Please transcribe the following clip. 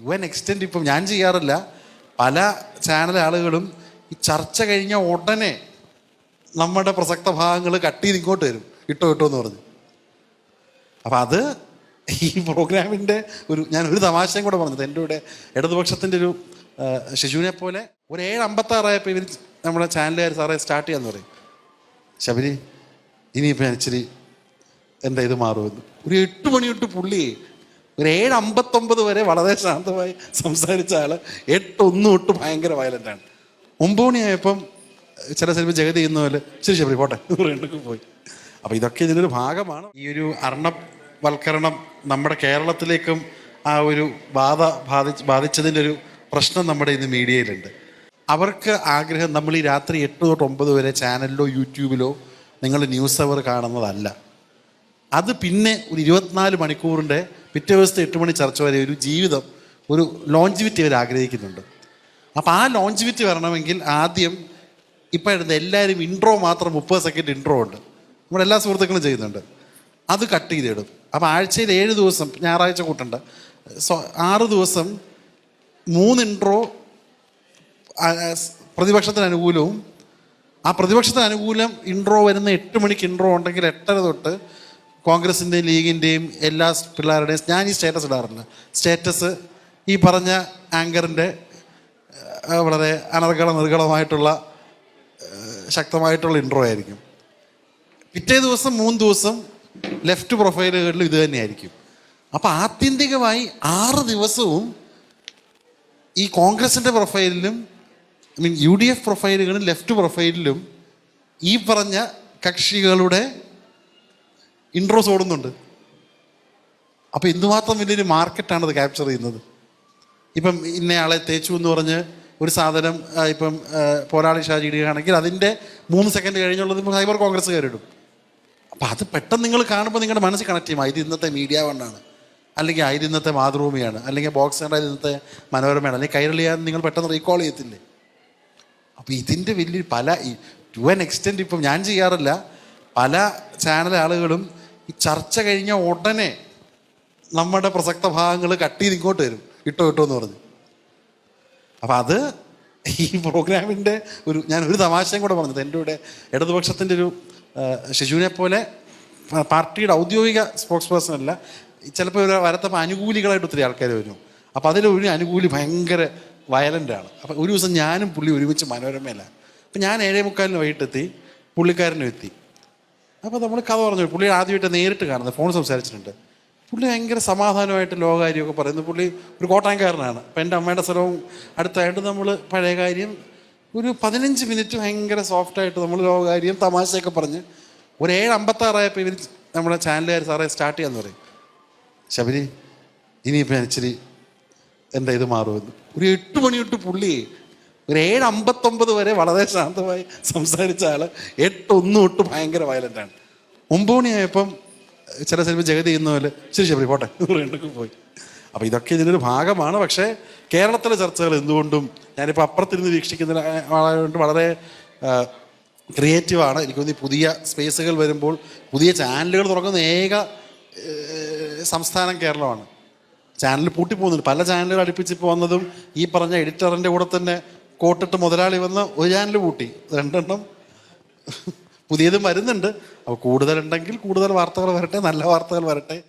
To an extent ഇപ്പം ഞാൻ ചെയ്യാറില്ല. പല ചാനൽ ആളുകളും ഈ ചർച്ച കഴിഞ്ഞ ഉടനെ നമ്മുടെ പ്രസക്ത ഭാഗങ്ങൾ കട്ട് ചെയ്ത് ഇങ്ങോട്ട് വരും. ഇട്ടോ ഇട്ടോ എന്ന് പറഞ്ഞു. അപ്പം അത് ഈ പ്രോഗ്രാമിന്റെ ഒരു ഞാൻ ഒരു തമാശയും കൂടെ പറഞ്ഞത്. എന്റെ കൂടെ ഇടതുപക്ഷത്തിന്റെ ഒരു ശിശുവിനെ പോലെ ഒരു ഏഴ് അമ്പത്താറായപ്പോൾ ഇവർ നമ്മുടെ ചാനലുകാർ സാറേ സ്റ്റാർട്ട് ചെയ്യാന്ന് പറയും. ശബരി ഇനിയിപ്പോൾ ഞാൻ ഇച്ചിരി എന്താ ഇത് മാറുമെന്ന്. ഒരു എട്ട് മണി തൊട്ട് പുള്ളി ഒരു ഏഴ് അമ്പത്തൊമ്പത് വരെ വളരെ ശാന്തമായി സംസാരിച്ച ആൾ എട്ട് ഒന്ന് തൊട്ട് ഭയങ്കര വയലന്റാണ് ഒമ്പത് മണിയായപ്പം ചില സിനിമ ജഗതി ചെയ്യുന്ന പോലെ ശരി ശബരി പോട്ടെ എന്ന് പോയി. അപ്പോൾ ഇതൊക്കെ ഇതിനൊരു ഭാഗമാണ്. ഈ ഒരു അർണവൽക്കരണം നമ്മുടെ കേരളത്തിലേക്കും ആ ഒരു ബാധ ബാധിച്ച് ബാധിച്ചതിന്റെ ഒരു പ്രശ്നം നമ്മുടെ ഇന്ന് മീഡിയയിലുണ്ട്. അവർക്ക് ആഗ്രഹം നമ്മൾ ഈ രാത്രി എട്ട് തൊട്ട് ഒമ്പത് വരെ ചാനലിലോ യൂട്യൂബിലോ നിങ്ങൾ ന്യൂസ് അവർ കാണുന്നതല്ല. അത് പിന്നെ ഒരു ഇരുപത്തിനാല് മണിക്കൂറിന്റെ പിറ്റേ ദിവസത്തെ എട്ട് മണി ചർച്ച വരെ ഒരു ജീവിതം ഒരു ലോഞ്ചിവിറ്റി അവർ ആഗ്രഹിക്കുന്നുണ്ട്. അപ്പോൾ ആ ലോഞ്ചിവിറ്റി വരണമെങ്കിൽ ആദ്യം ഇപ്പം എഴുതുന്ന എല്ലാവരും ഇൻട്രോ മാത്രം മുപ്പത് സെക്കൻഡ് ഇൻട്രോ ഉണ്ട്. നമ്മുടെ എല്ലാ സുഹൃത്തുക്കളും ചെയ്യുന്നുണ്ട്. അത് കട്ട് ചെയ്തിടും. അപ്പോൾ ആഴ്ചയിൽ ഏഴ് ദിവസം ഞായറാഴ്ച കൂട്ടുണ്ട്. സോ ആറ് ദിവസം മൂന്ന് ഇൻട്രോ പ്രതിപക്ഷത്തിന് അനുകൂലവും. ആ പ്രതിപക്ഷത്തിന് അനുകൂലം ഇൻട്രോ വരുന്ന എട്ട് മണിക്ക് ഇൻട്രോ ഉണ്ടെങ്കിൽ എട്ടര തൊട്ട് കോൺഗ്രസിന്റെയും ലീഗിന്റെയും എല്ലാ പിള്ളേരുടെയും ഞാൻ ഈ സ്റ്റേറ്റസ് ഇടാറില്ല സ്റ്റേറ്റസ് ഈ പറഞ്ഞ ആങ്കറിന്റെ വളരെ അനർഗള നിർഗളമായിട്ടുള്ള ശക്തമായിട്ടുള്ള ഇൻട്രോ ആയിരിക്കും. പിറ്റേ ദിവസം മൂന്ന് ദിവസം ലെഫ്റ്റ് പ്രൊഫൈലുകളിൽ ഇത് തന്നെയായിരിക്കും. അപ്പോൾ ആത്യന്തികമായി ആറ് ദിവസവും ഈ കോൺഗ്രസിന്റെ പ്രൊഫൈലിലും I mean U D F പ്രൊഫൈലുകളും left പ്രൊഫൈലിലും ഈ പറഞ്ഞ കക്ഷികളുടെ ഇൻട്രോസ് ഓടുന്നുണ്ട്. അപ്പോൾ എന്തുമാത്രം വലിയൊരു മാർക്കറ്റാണത് ക്യാപ്ചർ ചെയ്യുന്നത്? ഇപ്പം ഇന്നയാളെ തേച്ചു എന്ന് പറഞ്ഞ് ഒരു സാധനം ഇപ്പം പോരാളി ഷാജി ഇടുകയാണെങ്കിൽ അതിന്റെ മൂന്ന് സെക്കൻഡ് കഴിഞ്ഞുള്ളത് സൈബർ കയറിടും അപ്പോൾ അത് പെട്ടെന്ന് നിങ്ങൾ കാണുമ്പോൾ നിങ്ങളുടെ മനസ്സ് കണക്ട് ചെയ്യും. ഇത് ഇന്നത്തെ മീഡിയ വണ്ണാണ് അല്ലെങ്കിൽ ഇത് ഇന്നത്തെ മാതൃഭൂമിയാണ്. അല്ലെങ്കിൽ ബോക്സ് ഇത് ഇന്നത്തെ മനോരമയാണ്. അല്ലെങ്കിൽ കൈരളിയാന്ന് നിങ്ങൾ പെട്ടെന്ന് റീകോൾ ചെയ്യത്തില്ലേ? അപ്പോൾ ഇതിന്റെ വലിയ പല ടു ആൻ എക്സ്റ്റെന്റ് ഇപ്പം ഞാൻ ചെയ്യാറില്ല. പല ചാനൽ ആളുകളും ഈ ചർച്ച കഴിഞ്ഞ ഉടനെ നമ്മുടെ പ്രസക്ത ഭാഗങ്ങൾ കട്ട് ചെയ്ത് ഇങ്ങോട്ട് വരും. ഇട്ടോ ഇട്ടോ എന്ന് പറഞ്ഞു. അപ്പം അത് ഈ പ്രോഗ്രാമിന്റെ ഒരു ഞാൻ ഒരു തമാശയും കൂടെ പറഞ്ഞത്. എന്റെ കൂടെ ഇടതുപക്ഷത്തിന്റെ ഒരു ശിശുവിനെ പോലെ പാർട്ടിയുടെ ഔദ്യോഗിക സ്പോക്സ് പേഴ്സൺ അല്ല. ചിലപ്പോൾ ഒരു വരത്തപ്പോൾ അനുകൂലികളായിട്ട് ഒത്തിരി ആൾക്കാർ വരും. അപ്പോൾ അതിലൊരു അനുകൂലി ഭയങ്കര വയലന്റാണ് ആണ്. അപ്പം ഒരു ദിവസം ഞാനും പുള്ളി ഒരുമിച്ച് മനോരമയിലാണ്. അപ്പം ഞാൻ ഏഴേ മുക്കാലിന് വൈകിട്ടെത്തി പുള്ളിക്കാരനും എത്തി. അപ്പോൾ നമ്മൾ കഥ പറഞ്ഞു. പുള്ളി ആദ്യമായിട്ട് നേരിട്ട് കാണുന്നത് ഫോൺ സംസാരിച്ചിട്ടുണ്ട്. പുള്ളി ഭയങ്കര സമാധാനമായിട്ട് ലോകകാര്യമൊക്കെ പറയുന്നു. പുള്ളി ഒരു കോട്ടയംകാരനാണ്. അപ്പം എന്റെ അമ്മയുടെ സ്ഥലവും അടുത്തായിട്ട് നമ്മൾ പഴയ കാര്യം ഒരു പതിനഞ്ച് മിനിറ്റ് ഭയങ്കര സോഫ്റ്റായിട്ട് നമ്മൾ ലോകകാര്യം തമാശയൊക്കെ പറഞ്ഞ് ഒരു ഏഴ് അമ്പത്താറായപ്പോൾ ഇവർ നമ്മുടെ ചാനലുകാർ സാറേ സ്റ്റാർട്ട് ചെയ്യാന്ന് പറയും. ശബരി ഇനിയിപ്പോൾ ഇച്ചിരി എന്താ ഇത് മാറുമെന്ന്. ഒരു എട്ട് മണി തൊട്ട് പുള്ളി ഒരു ഏഴ് അമ്പത്തൊമ്പത് വരെ വളരെ ശാന്തമായി സംസാരിച്ച ആൾ എട്ട് ഒന്ന് തൊട്ട് ഭയങ്കര വയലന്റാണ് മണിയായപ്പം ചില സിനിമ ജഗതി ചെയ്യുന്ന പോലെ ശരി ശബരി പോട്ടെ രണ്ടൊക്കെ പോയി. അപ്പോൾ ഇതൊക്കെ ഇതിനൊരു ഭാഗമാണ്. പക്ഷേ കേരളത്തിലെ ചർച്ചകൾ എന്തുകൊണ്ടും ഞാനിപ്പോൾ അപ്പുറത്തിരുന്ന് വീക്ഷിക്കുന്ന ആളായതുകൊണ്ട് വളരെ ക്രിയേറ്റീവാണ് എനിക്ക് തോന്നി പുതിയ സ്പേസുകൾ വരുമ്പോൾ പുതിയ ചാനലുകൾ തുറക്കുന്ന ഏക സംസ്ഥാനം കേരളമാണ്. ചാനൽ പൂട്ടിപ്പോകുന്നുണ്ട്. പല ചാനലുകൾ അടുപ്പിച്ച് പോകുന്നതും ഈ പറഞ്ഞ എഡിറ്ററിന്റെ കൂടെ തന്നെ കോട്ടിട്ട് മുതലാളി വന്ന് ഒരു ചാനൽ കൂട്ടി. രണ്ടെണ്ണം പുതിയതും വരുന്നുണ്ട്. അപ്പോൾ കൂടുതലുണ്ടെങ്കിൽ കൂടുതൽ വാർത്തകൾ വരട്ടെ നല്ല വാർത്തകൾ വരട്ടെ.